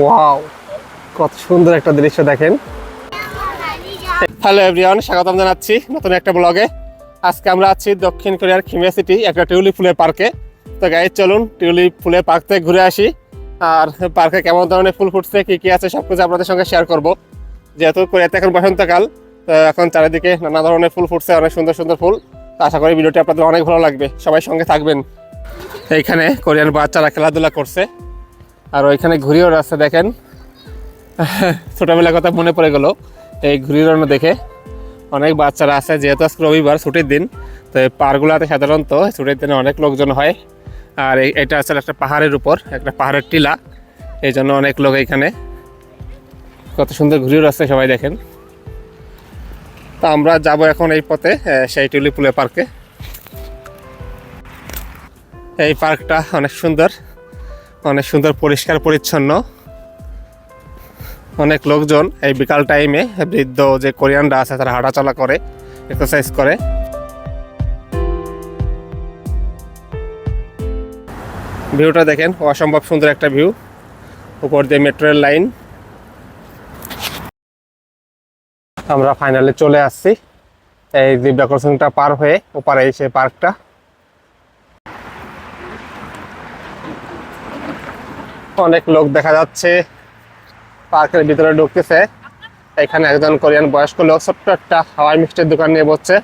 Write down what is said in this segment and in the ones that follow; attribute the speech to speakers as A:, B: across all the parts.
A: Wow কত সুন্দর একটা দৃশ্য দেখেন। হ্যালো এভরিওয়ান স্বাগতম জানাচ্ছি নতুন একটা ব্লগে আজকে আমরা আছি দক্ষিণ কোরিয়ার খিমিয়া সিটি একটা টিউলিপ ফুলের পার্কে তো গাইজ চলুন টিউলিপ ফুলের পার্ক থেকে ঘুরে আসি। আর পার্কে কেমন ধরনের ফুল ফুটছে, কি কি আছে, সব কিছু আপনাদের সঙ্গে শেয়ার করব। যেহেতু কোরিয়াতে এখন বসন্তকাল, তো এখন চারিদিকে নানা ধরনের ফুল ফুটছে, অনেক সুন্দর সুন্দর ফুল। আশা করি ভিডিওটি আপনাদের অনেক ভালো লাগবে। সবাই সঙ্গে থাকবেন। এইখানে কোরিয়ান বাচ্চারা খেলাধুলা করছে। আর ওইখানে ঘুরিও রাস্তা দেখেন। ছোটবেলার কথা মনে পড়ে গেল। এই ঘুরি রান্না দেখে অনেক বাচ্চারা আছে, যেহেতু আজকে রবিবার, ছুটির দিন, তো এই পার্কগুলোতে সাধারণত ছুটির দিনে অনেক লোকজন হয়। আর এটা আসলে একটা পাহাড়ের উপর, একটা পাহাড়ের টিলা। এই জন্য অনেক লোক এখানে। কত সুন্দর ঘুরিও রাস্তা সবাই দেখেন। তো আমরা যাব এখন এই পথে সেই ফুলের পার্কে। এই পার্কটা অনেক সুন্দর। অনেক সুন্দর, পরিষ্কার, পরিচ্ছন্ন। অনেক লোকজন এই বিকাল টাইমে বৃদ্ধ যে কোরিয়ানরা আছে, তারা হাঁটাচলা করে এক্সারসাইজ করে। ভিউটা দেখেন, অসম্ভব সুন্দর একটা ভিউ। উপর দিয়ে মেট্রো রেল লাইন আমরা ফাইনালি চলে আসছি। এই জিব্রা ক্রসিংটা পার হয়ে, ওপারে সেই পার্কটা অনেক লোক দেখা যাচ্ছে। পার্কের ভিতরে ঢুকতেছে। এখানে একজন কোরিয়ান বয়স্ক লোক ছোট্ট একটা হাওয়াই মিষ্টির দোকান নিয়ে বসছে।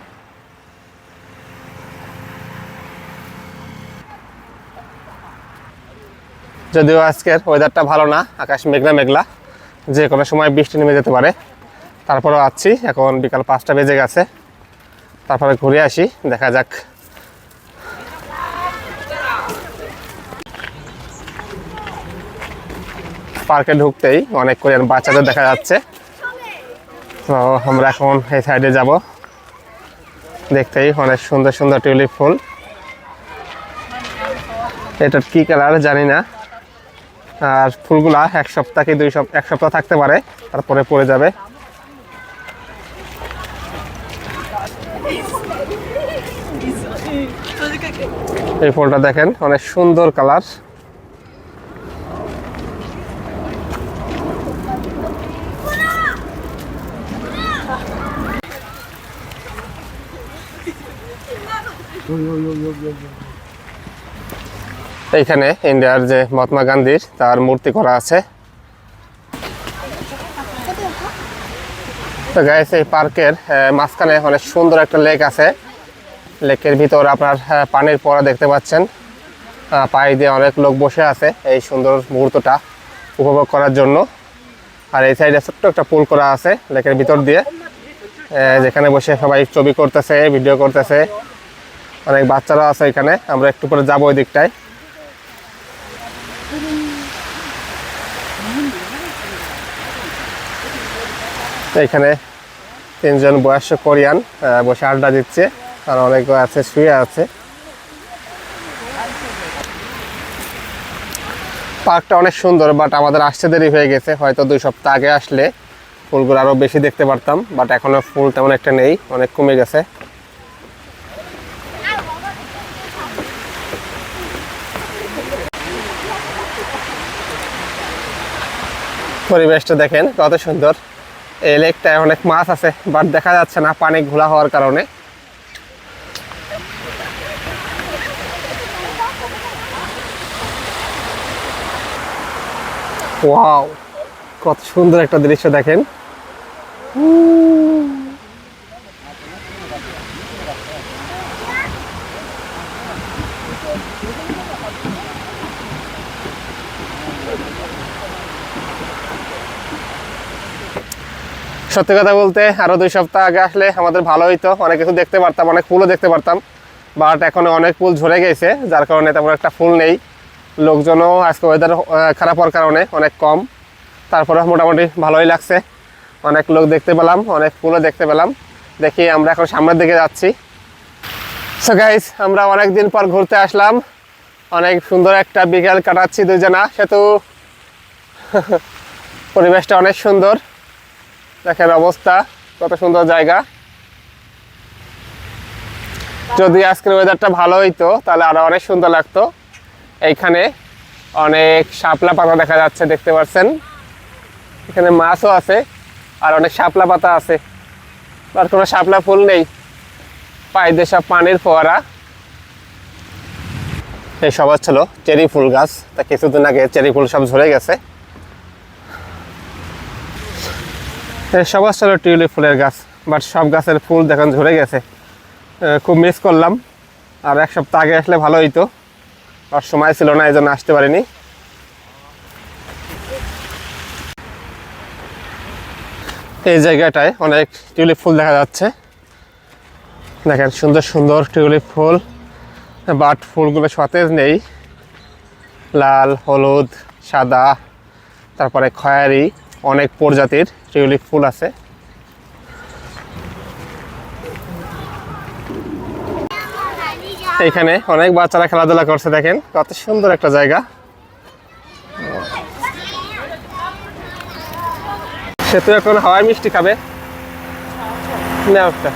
A: যদিও আজকের ওয়েদারটা ভালো না, আকাশ মেঘলা মেঘলা, যে কোনো সময় বৃষ্টি নেমে যেতে পারে। তারপরেও আছি, এখন বিকাল পাঁচটা বেজে গেছে। তারপরে ঘুরে আসি, দেখা যাক। পার্কে ঢুকতেই অনেক কোরিয়ান বাচ্চাদের দেখা যাচ্ছে। তো আমরা এখন এই সাইডে যাব। দেখতেই অনেক সুন্দর সুন্দর টিউলিপ ফুল। এটার কি কালার জানি না। আর ফুলগুলা এক সপ্তাহ কি দুই সপ্তাহ, এক সপ্তাহ থাকতে পারে, তারপরে পড়ে যাবে। এই ফুলটা দেখেন, অনেক সুন্দর কালার। এইখানে ইন্ডিয়ার যে মহাত্মা গান্ধীর তার মূর্তি করা আছে। তো গাইস এই পার্কের মাঝখানে অনেক সুন্দর একটা লেক আছে। লেকের ভিতর আপনার পানির পড়া দেখতে পাচ্ছেন। পায়ে দিয়ে অনেক লোক বসে আছে এই সুন্দর মুহূর্তটা উপভোগ করার জন্য। আর এই সাইডে ছোট্ট একটা পুল করা আছে লেকের ভিতর দিয়ে। যেখানে বসে সবাই ছবি করতেছে ভিডিও করতেছে। অনেক বাচ্চারা আছে এখানে। আমরা একটু পরে যাব ওই দিকটায় এখানে তিনজন বয়স্ক কোরিয়ান বসে আড্ডা দিচ্ছে। আর অনেক আছে, শুয়ে আছে। পার্কটা অনেক সুন্দর বাট আমাদের আসতে দেরি হয়ে গেছে। হয়তো দুই সপ্তাহ আগে আসলে ফুলগুলো আরও বেশি দেখতে পারতাম বাট এখনও ফুল তেমন একটা নেই, অনেক কমে গেছে। পরিবেশটা দেখেন, কত সুন্দর। এই লেকটায় অনেক মাছ আছে বাট দেখা যাচ্ছে না পানি ঘোলা হওয়ার কারণে। ওয়াও কত সুন্দর একটা দৃশ্য দেখেন। সত্যি কথা বলতে আরও দুই সপ্তাহ আগে আসলে আমাদের ভালো হইতো। অনেক কিছু দেখতে পারতাম, অনেক ফুলও দেখতে পারতাম। বাট এখন অনেক ফুল ঝরে গেছে, যার কারণে তেমন একটা ফুল নেই। লোকজনও আজকে ওয়েদার খারাপ হওয়ার কারণে অনেক কম। তারপরে মোটামুটি ভালোই লাগছে। অনেক লোক দেখতে পেলাম, অনেক ফুলও দেখতে পেলাম। দেখি আমরা এখন সামনের দিকে যাচ্ছি। সো গাইস আমরা অনেক দিন পর ঘুরতে আসলাম। অনেক সুন্দর একটা বিকেল কাটাচ্ছি দুজনা সেতু, পরিবেশটা অনেক সুন্দর। দেখেন অবস্থা, কত সুন্দর জায়গা। যদি আজকের ওয়েদারটা ভালো হইতো, তাহলে আরও অনেক সুন্দর লাগতো। এইখানে অনেক শাপলা পাতা দেখা যাচ্ছে, দেখতে পাচ্ছেন। এখানে মাছও আছে, আর অনেক শাপলা পাতা আছে। আর কোনো শাপলা ফুল নেই। পায়ে সব পানির ফোয়ারা। এই সব ছিল চেরি ফুল গাছ। তা কিছুদিন আগে চেরি ফুল সব ঝরে গেছে। এই সব ছিল টিউলিপ ফুলের গাছ বাট সব গাছের ফুল দেখুন ঝরে গেছে। খুব মিস করলাম। আর এক সপ্তাহ আগে আসলে ভালো হইতো। আর সময় ছিল না এই জন্য আসতে পারিনি। এই জায়গাটায় অনেক টিউলিপ ফুল দেখা যাচ্ছে। দেখেন সুন্দর সুন্দর টিউলিপ ফুল। বাট ফুলগুলো সতেজ নেই। লাল, হলুদ, সাদা, তারপরে খয়েরি। অনেক প্রজাতির টিউলিপ ফুল আছে। এখানে অনেক বাচ্চারা খেলাধুলা করছে, দেখেন কত সুন্দর একটা জায়গা। সে তো এখন হাওয়াই মিষ্টি খাবে। একটা।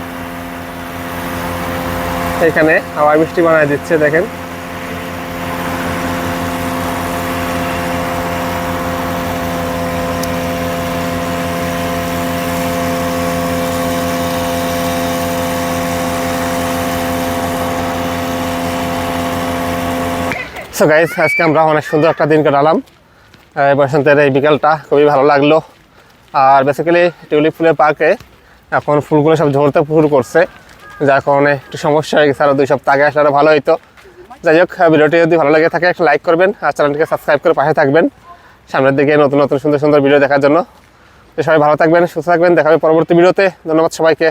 A: এখানে হাওয়াই মিষ্টি বানায় দিচ্ছে, দেখেন। সো গাইজ আজকে আমরা অনেক সুন্দর একটা দিন কাটালাম। বসন্তের এই বিকালটা খুবই ভালো লাগল। আর বেসিক্যালি টিউলিপ ফুলের পার্কে এখন ফুলগুলো সব ঝরতে শুরু করছে। যার কারণে একটু সমস্যা হয়ে গেছে আরও দুই সপ্তাহ আগে আসলে আরও ভালো হতো যাই হোক ভিডিওটি যদি ভালো লাগে থাকে, একটা লাইক করবেন আর চ্যানেলটিকে সাবস্ক্রাইব করে পাশে থাকবেন। সামনের দিকে নতুন নতুন, সুন্দর সুন্দর ভিডিও দেখার জন্য। সবাই ভালো থাকবেন, সুস্থ থাকবেন। দেখা হবে পরবর্তী ভিডিওতে। ধন্যবাদ সবাইকে।